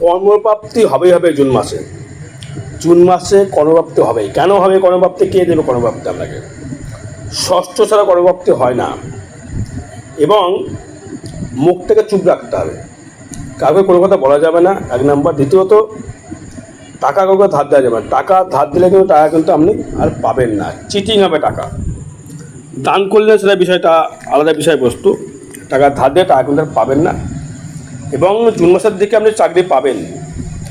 কর্মপ্রাপ্তি হবেই হবে জুন মাসে। জুন মাসে কর্মপ্রাপ্তি হবেই। কেন হবে কর্মপ্রাপ্তি? কে দেবে কর্মপ্রাপ্তি আপনাকে? ষষ্ঠ ছাড়া কর্মপ্রাপ্তি হয় না। এবং মুখ থেকে চুপ রাখতে হবে। কাউকে কোনো কথা বলা যাবে না, এক নাম্বার। দ্বিতীয়ত, টাকা কাউকে ধার দেওয়া যাবে না। টাকা ধার দিলে কিন্তু, টাকা কিন্তু আপনি আর পাবেন না। চিটিং হবে টাকা। দান করলে সেটা বিষয়টা আলাদা বিষয়বস্তু। টাকা ধার দিয়ে টাকা কিন্তু আর পাবেন না। এবং জুন মাসের দিকে আপনি চাকরি পাবেন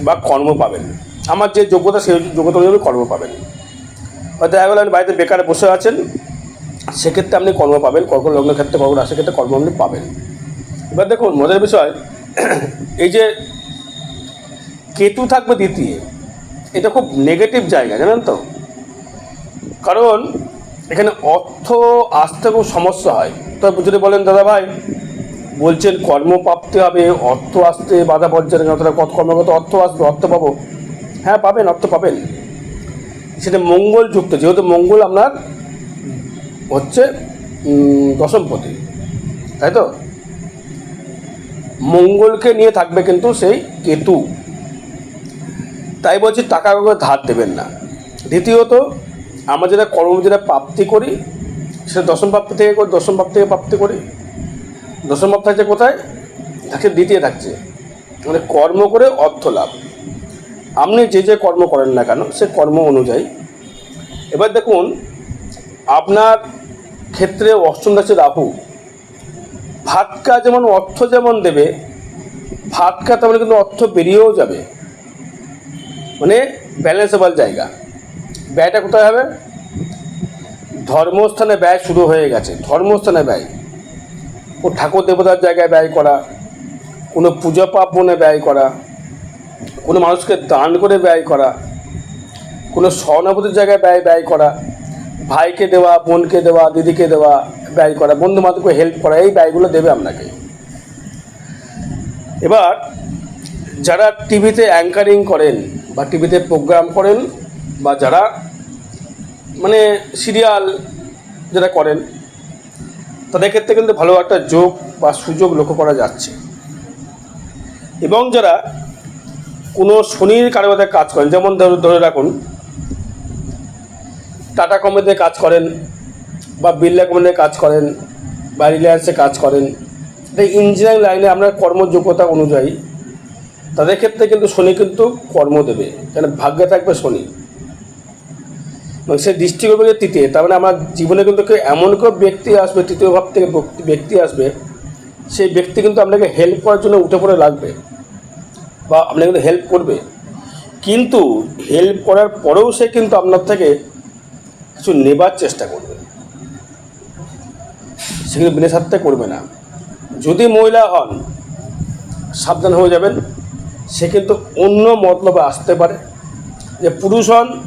বা কর্ম পাবেন। আমার যে যোগ্যতা, সেই যোগ্যতা অনুযায়ী কর্ম পাবেন। বা দেখা গেলো আপনি বাড়িতে বেকার বসে আছেন, সেক্ষেত্রে আপনি কর্ম পাবেন। কর্কট লগ্নের ক্ষেত্রে, কর্কট রাশির ক্ষেত্রে কর্ম আপনি পাবেন। এবার দেখুন, মজার বিষয়, এই যে কেতু থাকবে দ্বিতীয়, এটা খুব নেগেটিভ জায়গা, জানেন তো? কারণ এখানে অর্থ আসতে খুব সমস্যা হয়। তো যদি বলেন, দাদা ভাই বলছেন কর্মপ্রাপ্তি হবে, অর্থ আসতে বাধা পর্যায়ে যতটা কত কর্মগত অর্থ আসবে, অর্থ পাবো? হ্যাঁ পাবেন, অর্থ পাবেন। সেটা মঙ্গল যুক্ত, যেহেতু মঙ্গল আপনার হচ্ছে দশমপতি তাই তো? মঙ্গলকে নিয়ে থাকবে কিন্তু সেই কেতু। তাই বলছি, টাকা ধার দেবেন না। দ্বিতীয়ত, আমরা যেটা কর্ম, যেটা প্রাপ্তি করি, সেটা দশম প্রাপ্তি থেকে করি, দশম প্রাপ্তি থেকে প্রাপ্তি করি। দশম ভাব থাকছে কোথায়? থাকছে দ্বিতীয় থাকছে মানে কর্ম করে অর্থ লাভ। আপনি যে যে কর্ম করেন না কেন, সে কর্ম অনুযায়ী। এবার দেখুন, আপনার ক্ষেত্রে অষ্টম রাশি রাহু, ভাতকা যেমন অর্থ যেমন দেবে, ভাতকা তেমন কিন্তু অর্থ বেরিয়েও যাবে। মানে ব্যালেন্সেবল জায়গা। ব্যয়টা কোথায় হবে? ধর্মস্থানে ব্যয় শুরু হয়ে গেছে। ধর্মস্থানে ব্যয়। ও ঠাকুর দেবতার জায়গায় ব্যয় করা, কোনো পূজা পার্বণে ব্যয় করা, কোনো মানুষকে দান করে ব্যয় করা, কোনো সহানুভূতির জায়গায় ব্যয় ব্যয় করা, ভাইকে দেওয়া, বোনকে দেওয়া, দিদিকে দেওয়া ব্যয় করা, বন্ধু বান্ধবকে হেল্প করা, এই ব্যয়গুলো দেবে আপনাকে। এবার যারা টিভিতে অ্যাঙ্কারিং করেন বা টিভিতে প্রোগ্রাম করেন বা যারা মানে সিরিয়াল যারা করেন তাদের ক্ষেত্রে কিন্তু ভালো একটা যোগ বা সুযোগ লক্ষ্য করা যাচ্ছে। এবং যারা কোনো শনির কারোতে কাজ করেন, যেমন ধরে রাখুন, টাটা কোম্পানিতে কাজ করেন বা বিড়লা কোম্পানিতে কাজ করেন বা রিলায়েন্সে কাজ করেন এই ইঞ্জিনিয়ারিং লাইনে আপনার কর্মযোগ্যতা অনুযায়ী তাদের ক্ষেত্রে কিন্তু শনি কিন্তু কর্ম দেবে। কেন? ভাগ্যে থাকবে শনি। সে দৃষ্টি করবে তৃতীয়। তার মানে আমার জীবনে কিন্তু কেউ এমন কেউ ব্যক্তি আসবে, তৃতীয় ভাব থেকে ব্যক্তি- ব্যক্তি আসবে, সেই ব্যক্তি কিন্তু আপনাকে হেল্প করার জন্য উঠে পড়ে লাগবে বা আপনাকে কিন্তু হেল্প করবে। কিন্তু হেল্প করার পরেও সে কিন্তু আপনার থেকে কিছু নেবার চেষ্টা করবে। সে কিন্তু বিনা স্বার্থে করবে না। যদি মহিলা হন, সাবধান হয়ে যাবেন। সে কিন্তু অন্য মতলবে আসতে পারে। যে পুরুষ হন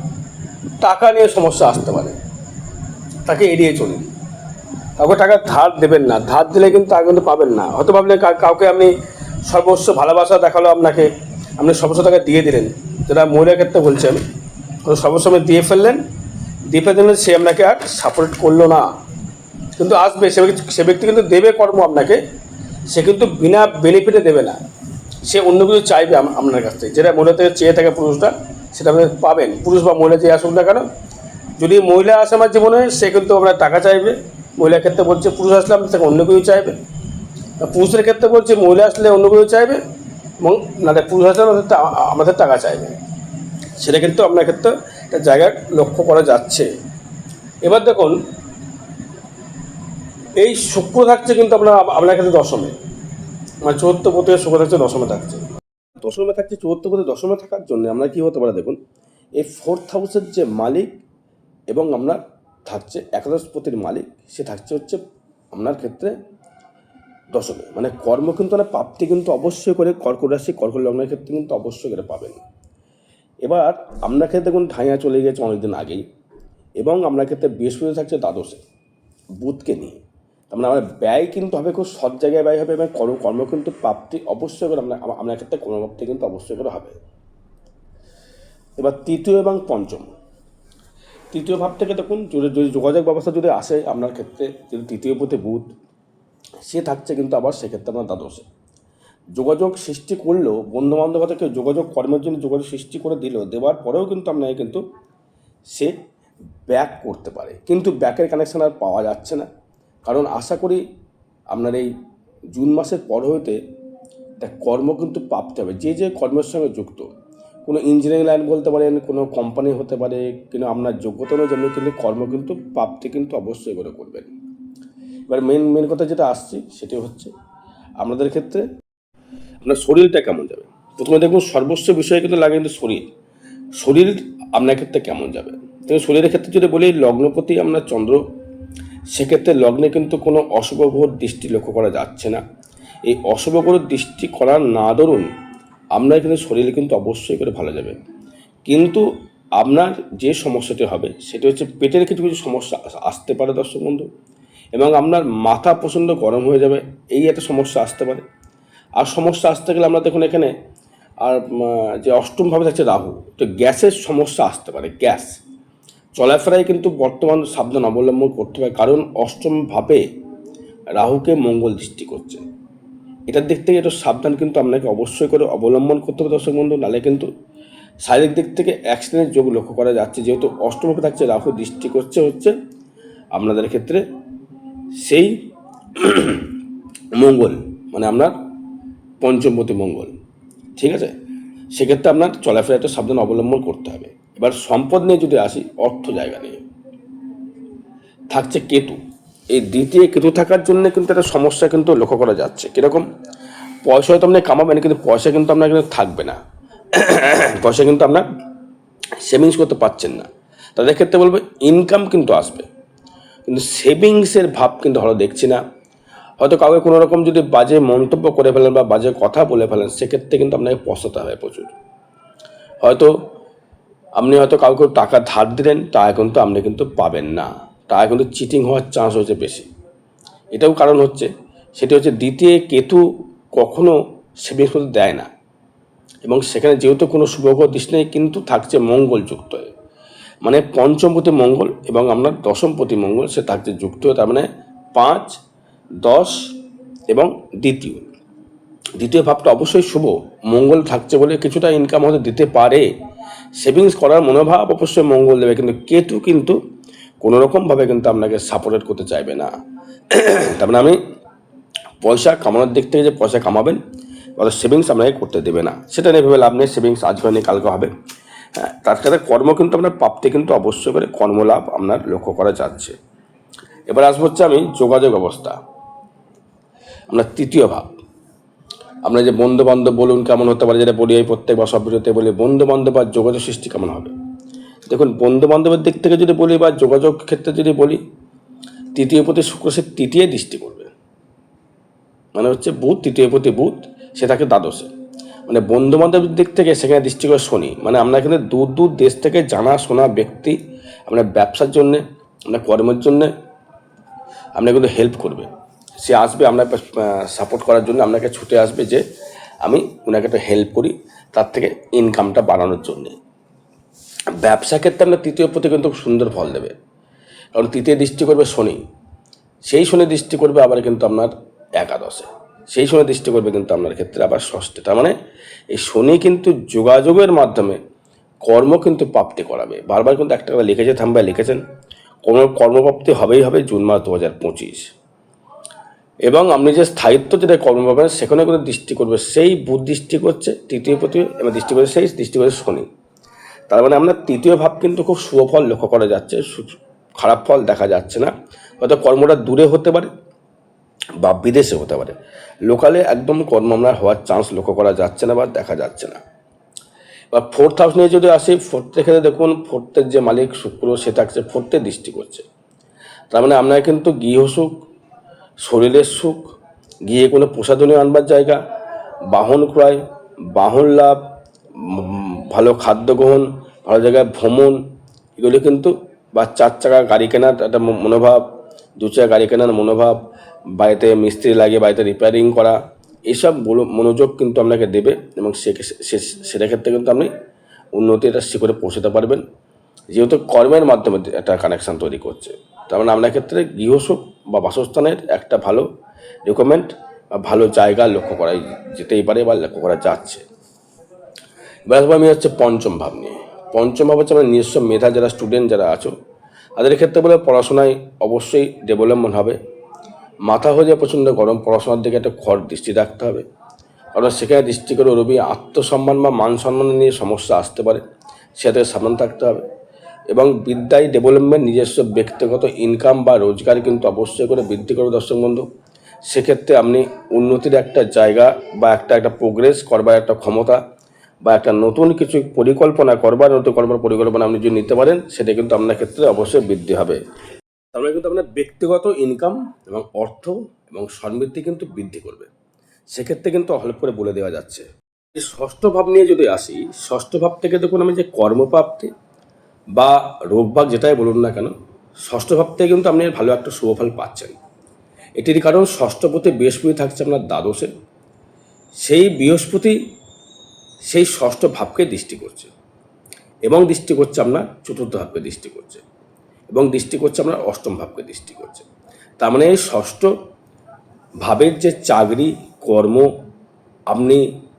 টাকা নিয়ে সমস্যা আসতে পারে। তাকে এড়িয়ে চলুন। কাউকে টাকা ধার দেবেন না। ধার দিলে কিন্তু টাকা কিন্তু পাবেন না। হয়তো ভাবলেন কাউকে আপনি সর্বস্ব ভালোবাসা দেখাল আপনাকে। আপনি সর্বস্ব টাকা দিয়ে দিলেন। যেটা মহিলার ক্ষেত্রে বলছেন। তো সর্বস্ব আপনি দিয়ে ফেললেন। দিয়ে ফেললেন সে আপনাকে আর সাপোর্ট করল না। কিন্তু আসবে। সে ব্যক্তি- সে ব্যক্তি কিন্তু দেবে কর্ম আপনাকে। সে কিন্তু বিনা বেনিফিটে দেবে না। সে অন্য কিছু চাইবে আপনার কাছ থেকে। যেটা মহিলা থেকে চেয়ে থাকে পুরুষটা সেটা আপনি পাবেন। পুরুষ বা মহিলা যে আসুক না কেন, যদি মহিলা আসে আমার জীবনে, সে কিন্তু আপনার টাকা চাইবে। মহিলার ক্ষেত্রে বলছে, পুরুষ আসলে আপনার থেকে অন্য কিছু চাইবে। পুরুষের ক্ষেত্রে বলছে, মহিলা আসলে অন্য কেউ চাইবে এবং না পুরুষ আসলে আমাদের টাকা চাইবে। সেটা কিন্তু আপনার ক্ষেত্রে একটা জায়গা লক্ষ্য করা যাচ্ছে। এবার দেখুন, এই শুক্র থাকছে কিন্তু আপনার আপনার ক্ষেত্রে দশমে। মানে চতুর্থ পথে শুক্র থাকছে, দশমে থাকছে। দশমে থাকছে চতুর্থ পথে দশমে থাকার জন্য আমরা কী হতে পারে দেখুন, এই ফোর্থ হাউসের যে মালিক এবং আপনার থাকছে, একাদশ পতির মালিক, সে থাকছে হচ্ছে আপনার ক্ষেত্রে দশমে। মানে কর্ম কিন্তু মানে প্রাপ্তি কিন্তু অবশ্যই করে কর্কট রাশি কর্কট লগ্নের ক্ষেত্রে কিন্তু অবশ্যই করে পাবেন। এবার আপনার ক্ষেত্রে দেখুন ঠাইয়া চলে গেছে অনেকদিন আগেই এবং আপনার ক্ষেত্রে বৃহস্পতি থাকছে দ্বাদশে। বুধকে নিয়ে। তার মানে আমার ব্যয় কিন্তু হবে খুব সৎ জায়গায় ব্যয় হবে এবং কর্ম কর্ম কিন্তু প্রাপ্তি অবশ্যই করে আপনার আমা- আপনার ক্ষেত্রে কর্মপ্রাপ্তি কিন্তু অবশ্যই করে হবে। এবার তৃতীয় এবং পঞ্চম। তৃতীয় ভাব থেকে দেখুন, যদি যোগাযোগ ব্যবস্থা যদি আসে আপনার ক্ষেত্রে, যদি তৃতীয় পথে বুধ, সে থাকছে কিন্তু আবার সেক্ষেত্রে আপনার দ্বাদশে। যোগাযোগ সৃষ্টি করলেও বন্ধু বান্ধবতাকে যোগাযোগ, কর্মের জন্য যোগাযোগ সৃষ্টি করে দিল দেওয়ার পরেও কিন্তু আপনাকে কিন্তু সে ব্যাক করতে পারে। কিন্তু ব্যাকের কানেকশান আর পাওয়া যাচ্ছে না। কারণ আশা করি আপনার এই জুন মাসের পর হইতে একটা কর্ম কিন্তু প্রাপ্তি হবে, যে যে কর্মের সঙ্গে যুক্ত। কোনো ইঞ্জিনিয়ারিং লাইন বলতে পারেন, কোনো কোম্পানি হতে পারে, কিন্তু আপনার যোগ্যতা অনুযায়ী কিন্তু কর্ম কিন্তু প্রাপ্তি কিন্তু অবশ্যই করে করবেন। এবার মেন মেন কথা যেটা আসছে, সেটি হচ্ছে আপনাদের ক্ষেত্রে আপনার শরীরটা কেমন যাবে? প্রথমে দেখুন, সর্বস্ব বিষয়ে কিন্তু লাগে কিন্তু শরীর। শরীর আপনার ক্ষেত্রে কেমন যাবে? কিন্তু শরীরের ক্ষেত্রে যদি বলি, লগ্নপতি আপনার চন্দ্র সেক্ষেত্রে লগ্নে কিন্তু কোনো অশুভগ্রহ দৃষ্টি লক্ষ্য করা যাচ্ছে না। এই অশুভগ্রহ দৃষ্টি করার না দরুন আপনার কিন্তু শরীর কিন্তু অবশ্যই করে ভালো যাবে। কিন্তু আপনার যে সমস্যাটি হবে, সেটি হচ্ছে পেটের কিছু কিছু সমস্যা আসতে পারে দর্শক বন্ধু, এবং আপনার মাথা প্রচণ্ড গরম হয়ে যাবে, এই একটা সমস্যা আসতে পারে। আর সমস্যা আসতে গেলে আমরা দেখুন এখানে, আর যে অষ্টমভাবে থাকছে রাহু, তো গ্যাসের সমস্যা আসতে পারে, গ্যাস। চলাফেরায় কিন্তু বর্তমান সাবধান অবলম্বন করতে হবে, কারণ অষ্টমভাবে রাহুকে মঙ্গল দৃষ্টি করছে। এটার দিক থেকে একটু সাবধান কিন্তু আপনাকে অবশ্যই করে অবলম্বন করতে হবে, দর্শক বন্ধু। নাহলে কিন্তু শারীরিক দিক থেকে অ্যাক্সিডেন্টের যোগ লক্ষ্য করা যাচ্ছে। যেহেতু অষ্টমভাবে থাকছে, রাহু দৃষ্টি করছে হচ্ছে আপনাদের ক্ষেত্রে সেই মঙ্গল মানে আপনার পঞ্চমপতি মঙ্গল। ঠিক আছে? সেক্ষেত্রে আপনার চলাফেরা একটু সাবধান অবলম্বন করতে হবে। এবার সম্পদ নিয়ে যদি আসি, অর্থ জায়গা নিয়ে থাকছে কেতু। এই দ্বিতীয় কেতু থাকার জন্য কিন্তু একটা সমস্যা কিন্তু লক্ষ্য করা যাচ্ছে। কীরকম? পয়সা হয়তো আপনি কামাবেন, কিন্তু পয়সা কিন্তু আপনার কিন্তু থাকবে না। পয়সা কিন্তু আপনার সেভিংস করতে পারছেন না। তাদের ক্ষেত্রে বলব ইনকাম কিন্তু আসবে। কিন্তু সেভিংসের ভাব কিন্তু ভালো দেখছি না। হয়তো কাউকে কোনো রকম যদি বাজে মন্তব্য করে ফেলেন বা বাজে কথা বলে ফেলেন, সেক্ষেত্রে কিন্তু আপনাকে পস্তাতে হবে প্রচুর। হয়তো আপনি হয়তো কাউকে টাকা ধার দিলেন টাকা কিন্তু আপনি কিন্তু পাবেন না। টাকা কিন্তু চিটিং হওয়ার চান্স হচ্ছে বেশি। এটাও কারণ হচ্ছে, সেটি হচ্ছে দ্বিতীয় কেতু কখনো সেভিংস করতে দেয় না। এবং সেখানে যেহেতু কোনো শুভগ্রহ দৃষ্টি নেই, কিন্তু থাকছে মঙ্গল যুক্ত হয়ে মানে পঞ্চমপতি মঙ্গল এবং আপনার দশমপতি মঙ্গল, সে থাকছে যুক্ত। হয়ে তার মানে পাঁচ, দশ এবং দ্বিতীয়। দ্বিতীয় ভাবটা অবশ্যই শুভ। মঙ্গল থাকছে বলে কিছুটা ইনকাম হয়তো দিতে পারে। সেভিংস করার মনোভাব অবশ্যই মঙ্গল দেবে। কিন্তু কেতু কিন্তু কোনো রকমভাবে কিন্তু আপনাকে সাপোর্টেড করতে চাইবে না। তার মানে আমি পয়সা কামানোর দিক থেকে যে পয়সা কামাবেন অর্থাৎ সেভিংস আপনাকে করতে দেবে না। সেটা নিয়ে ভেবে লাভ নেই, সেভিংস আজকে নেই কালকে হবে। হ্যাঁ তার সাথে কর্ম কিন্তু আপনার প্রাপ্তি কিন্তু অবশ্যই করে কর্মলাভ আপনার লক্ষ্য করা যাচ্ছে। এবার আসব হচ্ছে আমি যোগাযোগ অবস্থা। আপনার তৃতীয় ভাব। আপনার যে বন্ধু বান্ধব বলুন কেমন হতে পারে, যেটা বলি প্রত্যেক বা সব ভিডিওতে বলি বন্ধু বান্ধব আর যোগাযোগ সৃষ্টি কেমন হবে? দেখুন বন্ধু বান্ধবের দিক থেকে যদি বলি বা যোগাযোগ ক্ষেত্রে যদি বলি, তৃতীয় প্রতি শুক্র সে তৃতীয় দৃষ্টি করবে। মানে হচ্ছে বুধ, তৃতীয় প্রতি বুধ, সে থাকে দ্বাদশে। মানে বন্ধু বান্ধবের দিক থেকে সেখানে দৃষ্টি করে শনি। মানে আমরা এখানে দূর দূর দেশ থেকে জানা শোনা ব্যক্তি, আপনার ব্যবসার জন্যে, আপনার কর্মের জন্যে, আপনাকে কিন্তু হেল্প করবে। সে আসবে আপনাকে সাপোর্ট করার জন্য, আপনাকে ছুটে আসবে যে আমি ওনাকে একটা হেল্প করি তার থেকে ইনকামটা বাড়ানোর জন্যে। ব্যবসা ক্ষেত্রে আপনার তৃতীয় প্রতি কিন্তু সুন্দর ফল দেবে। কারণ তৃতীয় দৃষ্টি করবে শনি। সেই শনি দৃষ্টি করবে আবার কিন্তু আপনার একাদশে। সেই শনি দৃষ্টি করবে কিন্তু আপনার ক্ষেত্রে আবার ষষ্ঠে। তার মানে এই শনি কিন্তু যোগাযোগের মাধ্যমে কর্ম কিন্তু প্রাপ্তি করাবে। বারবার কিন্তু একটা লিখেছে থাম্বায় লিখেছেন। কোনো কর্মপ্রাপ্তি হবেই হবে জুন মাস দু হাজার পঁচিশ। এবং আপনি যে স্থায়িত্ব যেটা কর্ম পাবেন সেখানে কিন্তু দৃষ্টি করবে, সেই বুধ দৃষ্টি করছে, তৃতীয় প্রতি এবং দৃষ্টি করছে সেই দৃষ্টি করছে শনি। তার মানে আপনার তৃতীয় ভাব কিন্তু খুব শুভ ফল লক্ষ্য করা যাচ্ছে খারাপ ফল দেখা যাচ্ছে না। হয়তো কর্মটা দূরে হতে পারে বা বিদেশে হতে পারে। লোকালে একদম কর্ম আপনার হওয়ার চান্স লক্ষ্য করা যাচ্ছে না বা দেখা যাচ্ছে না। বা ফোর্থ হাউস নিয়ে যদি আসি ফোর্থের ক্ষেত্রে দেখুন ফোর্থের যে মালিক শুক্র সে থাকছে ফোর্থে দৃষ্টি করছে। তার মানে আপনার কিন্তু গৃহসুখ শরীরের সুখ, গিয়ে কোনো প্রসাধনী আনবার জায়গা, বাহন ক্রয়, বাহন লাভ, ভালো খাদ্য গ্রহণ, ভালো জায়গায় ভ্রমণ, এগুলো কিন্তু বা চার চাকা গাড়ি কেনার একটা মনোভাব, দু চাকা গাড়ি কেনার মনোভাব, বাড়িতে মিস্ত্রি লাগিয়ে বাড়িতে রিপেয়ারিং করা এইসব মনোযোগ কিন্তু আপনাকে দেবে এবং সে সেটা ক্ষেত্রে কিন্তু আপনি উন্নতিটা শিখরে পৌঁছতে পারবেন। যেহেতু কর্মের মাধ্যমে একটা কানেকশন তৈরি করছে। তার মানে আপনার ক্ষেত্রে গৃহসুখ বা বাসস্থানের একটা ভালো রিকমেন্ড বা ভালো জায়গা লক্ষ্য করা যেতেই পারে বা লক্ষ্য করা যাচ্ছে। এবার আমি হচ্ছে পঞ্চম ভাব নিয়ে। পঞ্চম ভাব হচ্ছে আমার নিজস্ব মেধা, যারা স্টুডেন্ট যারা আছো, তাদের ক্ষেত্রে বলে পড়াশোনায় অবশ্যই ডেভেলপমেন্ট হবে। মাথা হয়ে যায় প্রচণ্ড গরম, পড়াশোনার দিকে একটা খড় দৃষ্টি রাখতে হবে। কারণ সেখানে দৃষ্টি করে রবি আত্মসম্মান বা মান সম্মান নিয়ে সমস্যা আসতে পারে। সেটা থেকে সাবধান থাকতে হবে। এবং বিদ্যায় ডেভেলপমেন্ট নিজস্ব ব্যক্তিগত ইনকাম বা রোজগার কিন্তু অবশ্যই করে বৃদ্ধি করবে দর্শক বন্ধু। সেক্ষেত্রে আপনি উন্নতির একটা জায়গা বা একটা একটা প্রোগ্রেস করবার একটা ক্ষমতা বা একটা নতুন কিছু পরিকল্পনা করবার, নতুন করবার পরিকল্পনা আপনি যদি নিতে পারেন, সেটা কিন্তু আপনার ক্ষেত্রে অবশ্যই বৃদ্ধি হবে। তার মানে কিন্তু আপনার ব্যক্তিগত ইনকাম এবং অর্থ এবং সমৃদ্ধি কিন্তু বৃদ্ধি করবে। সেক্ষেত্রে কিন্তু হলপ করে বলে দেওয়া যাচ্ছে। ষষ্ঠ ভাব নিয়ে যদি আসি, ষষ্ঠ ভাব থেকে দেখুন আমি যে কর্মপ্রাপ্তি বা রোগভাগ যেটাই বলুন না কেন, ষষ্ঠ ভাব থেকে কিন্তু আপনি ভালো একটা শুভফল পাচ্ছেন। এটির কারণ ষষ্ঠপতি বৃহস্পতি থাকছে আপনার দ্বাদশে। সেই বৃহস্পতি সেই ষষ্ঠ ভাবকে দৃষ্টি করছে এবং দৃষ্টি করছে আপনার চতুর্থ ভাবকে দৃষ্টি করছে এবং দৃষ্টি করছে আপনার অষ্টম ভাবকে দৃষ্টি করছে। তার মানে এই ষষ্ঠ ভাবের যে চাকরি, কর্ম, আপনি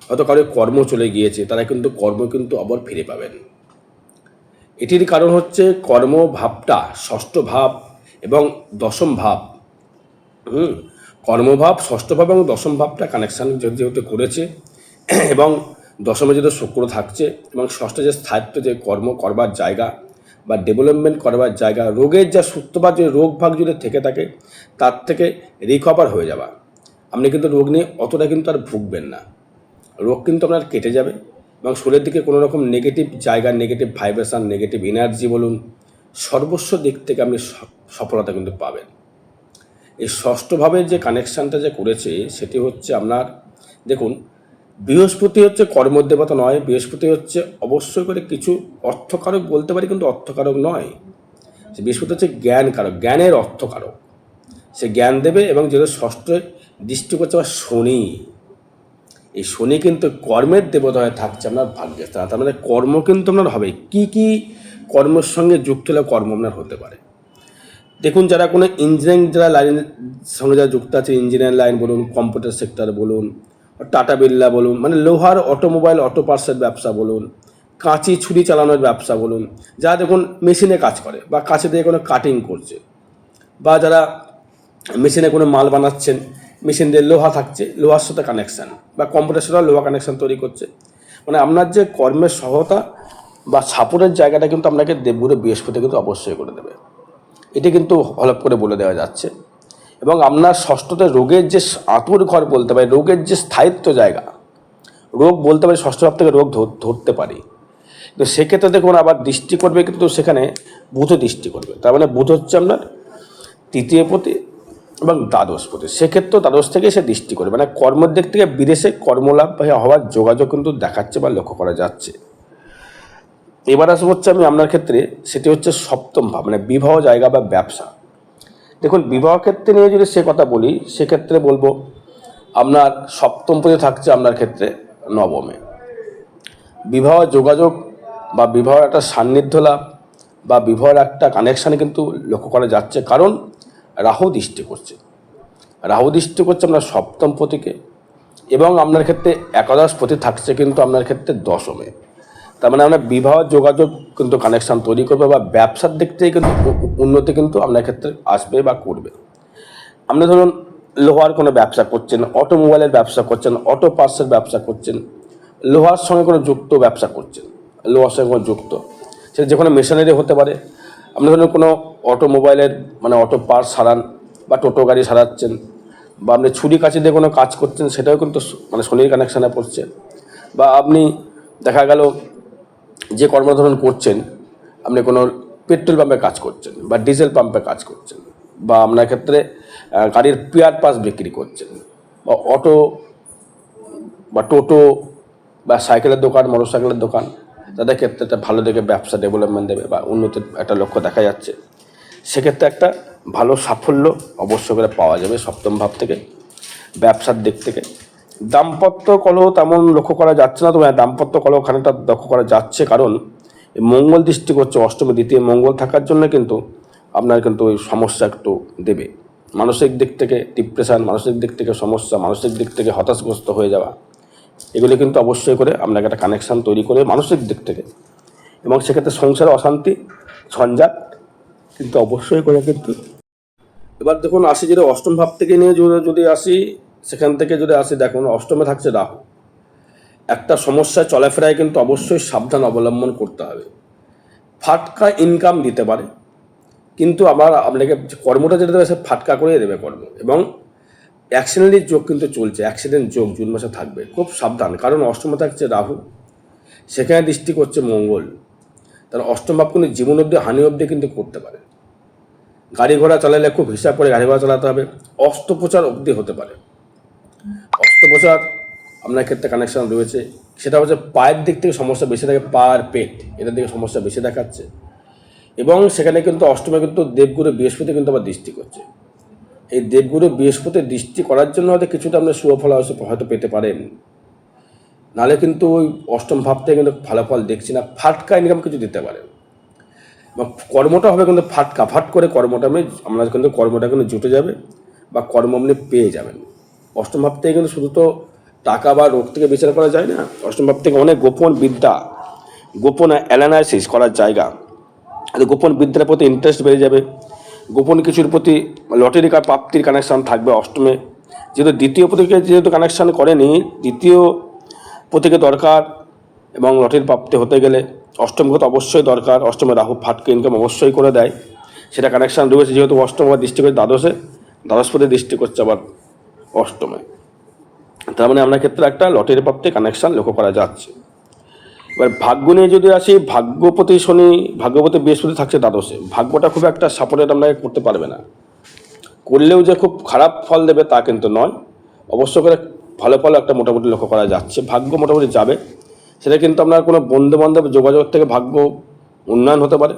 হয়তো কারও কর্ম চলে গিয়েছে, তারা কিন্তু কর্ম কিন্তু আবার ফিরে পাবেন। এটির কারণ হচ্ছে কর্ম ভাবটা, ষষ্ঠ ভাব এবং দশম ভাব। হুম কর্মভাব ষষ্ঠ ভাব এবং দশম ভাবটা কানেকশান যেহেতু করেছে, এবং দশমে যেহেতু শুক্র থাকছে, এবং ষষ্ঠ যে স্থায়িত্ব, যে কর্ম করবার জায়গা বা ডেভেলপমেন্ট করবার জায়গা, রোগের যা সূত্রপাত, যে রোগ ভাগ যদি থেকে থাকে, তার থেকে রিকভার হয়ে যাওয়া। আপনি কিন্তু রোগ নিয়ে অতটা কিন্তু আর ভুগবেন না। রোগ কিন্তু আপনার কেটে যাবে। এবং শরীরের দিকে কোনো রকম নেগেটিভ জায়গা নেগেটিভ ভাইব্রেশন নেগেটিভ এনার্জি বলুন, সর্বস্ব দিক থেকে আপনি সফলতা কিন্তু পাবেন। এই ষষ্ঠভাবে যে কানেকশানটা যে করেছে, সেটি হচ্ছে আপনার, দেখুন, বৃহস্পতি হচ্ছে কর্মদেবতা নয়, বৃহস্পতি হচ্ছে অবশ্যই করে কিছু অর্থকারক বলতে পারি কিন্তু অর্থকারক নয়। সে বৃহস্পতি হচ্ছে জ্ঞান কারক জ্ঞানের অর্থকারক। সে জ্ঞান দেবে এবং যেটা ষষ্ঠ দৃষ্টি করছে আবার শনি এই শনি কিন্তু কর্মের দেবতা হয়ে থাকছে আপনার ভাগ্যের স্থান তার মানে কর্ম কিন্তু আপনার হবে। কি কি কর্মের সঙ্গে যুক্ত হলে কর্ম আপনার হতে পারে? দেখুন, যারা কোনো ইঞ্জিনিয়ারিং যারা লাইনের সঙ্গে যারা যুক্ত আছে ইঞ্জিনিয়ারিং লাইন বলুন কম্পিউটার সেক্টর বলুন টাটা বিল্লা বলুন মানে লোহার অটোমোবাইল অটো পার্টসের ব্যবসা বলুন, কাঁচি ছুরি চালানোর ব্যবসা বলুন, যারা দেখুন মেশিনে কাজ করে বা কাছে দিয়ে কোনো কাটিং করছে, বা যারা মেশিনে কোনো মাল বানাচ্ছেন মেশিন দিয়ে লোহা থাকছে, লোহার সাথে কানেকশান বা কম্পিউটার সাথে লোহা কানেকশান তৈরি করছে। মানে আপনার যে কর্মের সহতা বা সাপোর্টের জায়গাটা কিন্তু আপনাকে দেবগুরু বৃহস্পতি কিন্তু অবশ্যই করে দেবে। এটি কিন্তু হলপ করে বলে দেওয়া যাচ্ছে। এবং আপনার ষষ্ঠতে রোগের যে আতুর ঘর বলতে পারি, রোগের যে স্থায়িত্ব জায়গা, রোগ বলতে পারি ষষ্ঠ ভাব থেকে রোগ ধরতে পারি। তো সেক্ষেত্রে দেখুন আবার দৃষ্টি করবে কিন্তু সেখানে বুধ দৃষ্টি করবে। তার মানে বুধ হচ্ছে আপনার তৃতীয় পতি এবং দ্বাদশ দ্বাদশপতি সেক্ষেত্রেও দ্বাদশ থেকে সে দৃষ্টি করে মানে কর্মের দিক থেকে বিদেশে কর্মলাভ হওয়ার যোগাযোগ কিন্তু দেখাচ্ছে বা লক্ষ্য করা যাচ্ছে। এবার আসব হচ্ছে আমি আপনার ক্ষেত্রে, সেটি হচ্ছে সপ্তম ভাব মানে বিবাহ জায়গা বা ব্যবসা। দেখুন, বিবাহ ক্ষেত্রে নিয়ে যদি সে কথা বলি, সেক্ষেত্রে বলব আপনার সপ্তম পদে থাকছে আপনার ক্ষেত্রে নবমে। বিবাহ যোগাযোগ বা বিবাহের একটা সান্নিধ্য লাভ বা বিবাহের একটা কানেকশানে কিন্তু লক্ষ্য করা যাচ্ছে। কারণ রাহু দৃষ্টি করছে। রাহু দৃষ্টি করছে আপনার সপ্তম পতিকে এবং আপনার ক্ষেত্রে একাদশ পতি থাকছে কিন্তু আপনার ক্ষেত্রে দশমে। তার মানে আমরা বিবাহ, যোগাযোগ কিন্তু কানেকশান তৈরি করবে বা ব্যবসার দিক থেকে কিন্তু উন্নতি কিন্তু আপনার ক্ষেত্রে আসবে বা করবে। আপনি ধরুন লোহার কোনো ব্যবসা করছেন, অটোমোবাইলের ব্যবসা করছেন, অটো পার্সের ব্যবসা করছেন, লোহার সঙ্গে কোনো যুক্ত ব্যবসা করছেন, লোহার সঙ্গে কোনো যুক্ত। সেটা যে কোনো মেশিনারি হতে পারে। আপনি ধরুন কোনো অটোমোবাইলের মানে অটো পার্টস সারান বা টোটো গাড়ি সারাচ্ছেন বা আপনি ছুরি কাছে দিয়ে কোনো কাজ করছেন, সেটাও কিন্তু মানে শনির কানেকশানে পড়ছে। বা আপনি দেখা গেল যে কর্মধরন করছেন, আপনি কোনো পেট্রোল পাম্পে কাজ করছেন বা ডিজেল পাম্পে কাজ করছেন বা আপনার ক্ষেত্রে গাড়ির পেয়ার পাস বিক্রি করছেন বা অটো বা টোটো বা সাইকেলের দোকান মোটর সাইকেলের দোকান, তাদের ক্ষেত্রে একটা ভালো দেখে ব্যবসা ডেভেলপমেন্ট দেবে বা উন্নতির একটা লক্ষ্য দেখা যাচ্ছে। সেক্ষেত্রে একটা ভালো সাফল্য অবশ্য করে পাওয়া যাবে সপ্তম ভাব থেকে ব্যবসার দিক থেকে। দাম্পত্য কলহ তেমন লক্ষ্য করা যাচ্ছে না তবে হ্যাঁ, দাম্পত্য কলহ খানিকটা লক্ষ্য করা যাচ্ছে কারণ মঙ্গল দৃষ্টি করছে অষ্টমী দ্বিতীয় মঙ্গল থাকার জন্য কিন্তু আপনার কিন্তু ওই সমস্যা একটু দেবে। মানসিক দিক থেকে ডিপ্রেশান মানসিক দিক থেকে সমস্যা মানসিক দিক থেকে হতাশগ্রস্ত হয়ে যাওয়া এগুলি কিন্তু অবশ্যই করে আপনাকে একটা কানেকশান তৈরি করে মানসিক দিক থেকে। এবং সেক্ষেত্রে সংসারে অশান্তি ঝঞ্ঝাট কিন্তু অবশ্যই করে কিন্তু। এবার দেখুন, আসি যদি অষ্টম ভাব থেকে নিয়ে যদি- আসি, সেখান থেকে যদি আসি, দেখুন, অষ্টমে থাকছে রাহু। একটা সমস্যায় চলাফেরায় কিন্তু অবশ্যই সাবধান অবলম্বন করতে হবে। ফাটকা ইনকাম দিতে পারে। কিন্তু আমার আপনাকে কর্মটা যেটা দেবে, সে ফাটকা করে দেবে কর্ম। এবং অ্যাক্সিডেন্টের যোগ কিন্তু চলছে। অ্যাক্সিডেন্ট যোগ জুন মাসে থাকবে। খুব সাবধান। কারণ অষ্টমে থাকছে রাহু। সেখানে দৃষ্টি করছে মঙ্গল। তার অষ্টম ভাব কিন্তু জীবন অবধি, হানি অবধি কিন্তু করতে পারে। গাড়ি ঘোড়া চালালে খুব হিসাব করে গাড়ি ঘোড়া চালাতে হবে। অস্ত্রোপচার অবধি হতে পারে। অস্ত্রোপচার আপনার ক্ষেত্রে কানেকশন রয়েছে। সেটা হচ্ছে পায়ের দিক থেকে সমস্যা বেশি থাকে পা আর পেট। এটার দিকে সমস্যা বেশি দেখাচ্ছে। এবং সেখানে কিন্তু অষ্টমে কিন্তু দেবগুরু বৃহস্পতি কিন্তু আবার দৃষ্টি করছে। এই দেবগুরু বৃহস্পতির দৃষ্টি করার জন্য হয়তো কিছুটা আপনার সুফল হয়তো- হয়তো পেতে পারেন নাহলে কিন্তু ওই অষ্টম ভাব থেকে কিন্তু ভালো ফল দেখছি না। ফাটকা ইনকাম কিছু দিতে পারে। এবং কর্মটা হবে কিন্তু ফাটকা, ফাট করে কর্মটা আপনি আপনার কিন্তু কর্মটা কিন্তু জুটে যাবে বা কর্ম আপনি পেয়ে যাবেন। অষ্টম ভাব থেকে কিন্তু শুধু তো টাকা বা রোগ থেকে বিচার করা যায় না, অষ্টম ভাব থেকে অনেক গোপন বিদ্যা, গোপন অ্যানালাইসিস করার জায়গা। গোপন বিদ্যার প্রতি ইন্টারেস্ট বেড়ে যাবে। গোপন কিছুর প্রতি লটারি প্রাপ্তির কানেকশান থাকবে অষ্টমে। যেহেতু দ্বিতীয় প্রতীকে যেহেতু কানেকশান করেনি, দ্বিতীয় প্রতীকে দরকার এবং লটারির প্রাপ্তি হতে গেলে অষ্টমকে তো অবশ্যই দরকার। অষ্টমে রাহু ফাটকে ইনকাম অবশ্যই করে দেয়। সেটা কানেকশান রয়েছে যেহেতু অষ্টম আবার দৃষ্টি করছে দ্বাদশে। দ্বাদশপতি দৃষ্টি করছে আবার অষ্টমে। তার মানে আপনার ক্ষেত্রে একটা লটারি প্রাপ্তি কানেকশান লক্ষ্য করা যাচ্ছে। এবার ভাগ্য নিয়ে যদি আসি, ভাগ্যপতি শনি, ভাগ্যপতি বৃহস্পতি থাকছে দ্বাদশে। ভাগ্যটা খুব একটা সাপোর্টেড আপনাকে করতে পারবে না। করলেও যে খুব খারাপ ফল দেবে তা কিন্তু নয়। অবশ্য করে ভালো ফল একটা মোটামুটি লক্ষ্য করা যাচ্ছে। ভাগ্য মোটামুটি যাবে। সেটা কিন্তু আপনার কোনো বন্ধু বান্ধব যোগাযোগ থেকে ভাগ্য উন্নয়ন হতে পারে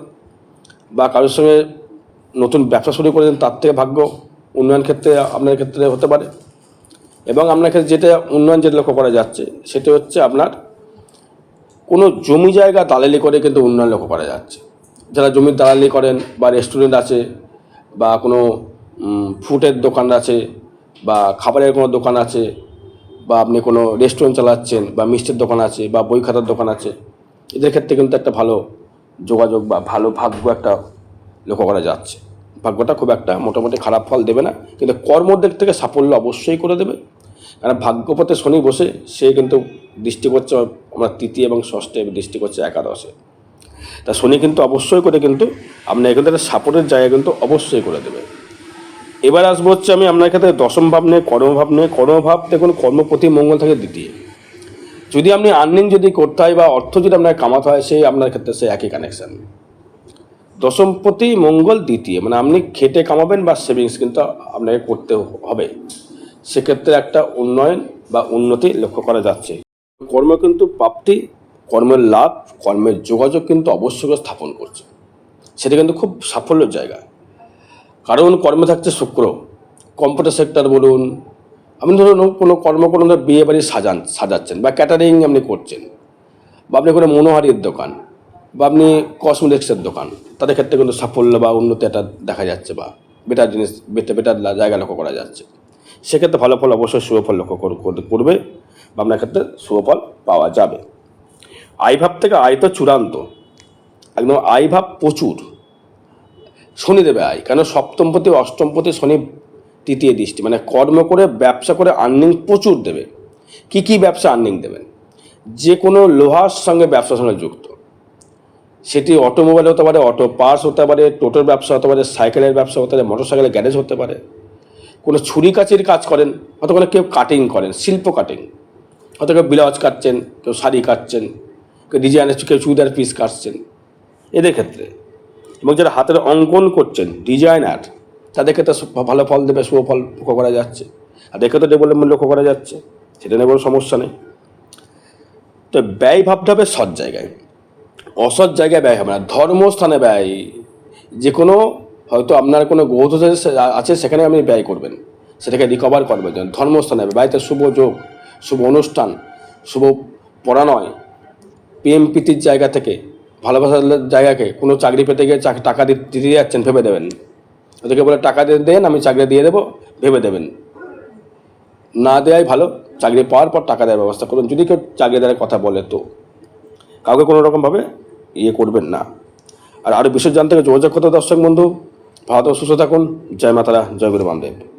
বা কারোর সঙ্গে নতুন ব্যবসা শুরু করেছেন তার থেকে ভাগ্য উন্নয়ন ক্ষেত্রে আপনার ক্ষেত্রে হতে পারে। এবং আপনার ক্ষেত্রে যেটা উন্নয়ন যেটা লক্ষ্য করা যাচ্ছে, সেটা হচ্ছে আপনার কোনো জমি জায়গা দালালি করে কিন্তু উন্নয়ন লক্ষ্য করা যাচ্ছে। যারা জমির দালালি করেন বা রেস্টুরেন্ট আছে বা কোনো ফুডের দোকান আছে বা খাবারের কোনো দোকান আছে বা আপনি কোনো রেস্টুরেন্ট চালাচ্ছেন বা মিষ্টির দোকান আছে বা বই খাতার দোকান আছে, এদের ক্ষেত্রে কিন্তু একটা ভালো যোগাযোগ বা ভালো ভাগ্য একটা লক্ষ্য করা যাচ্ছে। ভাগ্যটা খুব একটা মোটামুটি খারাপ ফল দেবে না, কিন্তু কর্মর দিক থেকে সাফল্য অবশ্যই করে দেবে। কারণ ভাগ্যপথে শনি বসে, সে কিন্তু দৃষ্টি করছে আমরা তৃতীয় এবং ষষ্ঠে দৃষ্টি করছে একাদশে। তা শনি কিন্তু অবশ্যই করে কিন্তু আপনার এখান থেকে সাপোর্টের জায়গা কিন্তু অবশ্যই করে দেবে। এবার আসব হচ্ছে আমি আপনার ক্ষেত্রে দশম ভাব নিয়ে কর্মভাব নিয়ে। কর্মভাব দেখুন কর্মপতি মঙ্গল থাকে দ্বিতীয়। যদি আপনি আর্নিং যদি করতে হয় বা অর্থ যদি আপনার কামাতে হয়, সেই আপনার ক্ষেত্রে সে একই কানেকশান দশমপতি মঙ্গল দ্বিতীয় মানে আপনি খেটে কামাবেন বা সেভিংস কিন্তু আপনাকে করতে হবে। সেক্ষেত্রে একটা উন্নয়ন বা উন্নতি লক্ষ্য করা যাচ্ছে। কর্ম কিন্তু প্রাপ্তি, কর্মের লাভ, কর্মের যোগাযোগ কিন্তু অবশ্যই স্থাপন করছে। সেটা কিন্তু খুব সাফল্যের জায়গা। কারণ কর্মে থাকছে শুক্র। কম্পিউটার সেক্টর বলুন, আপনি ধরুন কোনো কর্ম কোনো বিয়ে বাড়ি সাজান, সাজাচ্ছেন বা ক্যাটারিং আপনি করছেন বা আপনি কোনো মনোহারির দোকান বা আপনি কসমেটিক্সের দোকান, তাদের ক্ষেত্রে কিন্তু সাফল্য বা উন্নতি একটা দেখা যাচ্ছে বা বেটার জিনিস বেটার বেটার জায়গা লক্ষ্য করা যাচ্ছে। সেক্ষেত্রে ভালো ফল অবশ্যই শুভফল লক্ষ্য কর- কর- করবে বা আপনার ক্ষেত্রে শুভফল পাওয়া যাবে। আইভাব থেকে আয় তো চূড়ান্ত। একদম আইভাব প্রচুর। শনি দেবে আয়। কেন সপ্তমপতি অষ্টমপতি শনি তৃতীয় দৃষ্টি। মানে কর্ম করে, ব্যবসা করে আর্নিং প্রচুর দেবে। কি কি ব্যবসা আর্নিং দেবেন? যে কোনো লোহার সঙ্গে ব্যবসার সঙ্গে যুক্ত। সেটি অটোমোবাইল হতে পারে অটো পার্স হতে পারে টোটোর ব্যবসা হতে পারে, সাইকেলের ব্যবসা হতে পারে মোটর সাইকেলের গ্যারেজ হতে পারে। কোনো ছুরি কাচির কাজ করেন হয়তো কোনো কেউ কাটিং করেন, শিল্প কাটিং হয়তো কেউ ব্লাউজ কাটছেন, কেউ শাড়ি কাটছেন, কেউ ডিজাইনের কেউ চুড়িদার পিস কাটছেন। এদের ক্ষেত্রে এবং যারা হাতের অঙ্কন করছেন, ডিজাইনার তাদের ক্ষেত্রে সু- ভালো ফল দেবে, শুভ ফল লক্ষ্য করা যাচ্ছে। আর দেখে তো ডেভেলপমেন্ট লক্ষ্য করা যাচ্ছে। সেটা নিয়ে কোনো সমস্যা নেই। তো ব্যয় ভাবতে হবে সৎ জায়গায়। অসৎ জায়গায় ব্যয় হবে না। ধর্মস্থানে ব্যয়। যে কোনো হয়তো আপনার কোনো গৌধ আছে সেখানে আপনি ব্যয় করবেন। সেটাকে রিকভার করবেন। যেন ধর্মস্থানে বাড়িতে শুভ যোগ, শুভ অনুষ্ঠান, শুভ পড়ানয় প্রেম প্রীতির জায়গা থেকে ভালোবাসার জায়গাকে, কোনো চাকরি পেতে গিয়ে টাকা দিতে যাচ্ছেন, ভেবে দেবেন। ওদেরকে বলে, টাকা দিয়ে দেন, আমি চাকরি দিয়ে দেবো। ভেবে দেবেন। না দেওয়াই ভালো। চাকরি পাওয়ার পর টাকা দেওয়ার ব্যবস্থা করুন। যদি কেউ চাকরি দেওয়ার কথা বলে তো। কাউকে কোনো রকমভাবে ইয়ে করবেন না। আর আরও বিশেষ জানতে যোগাযোগ করতে দর্শক বন্ধু। ভারত সুস্থ থাকুন। জয় মাতারা, জয় গুরু বামদেব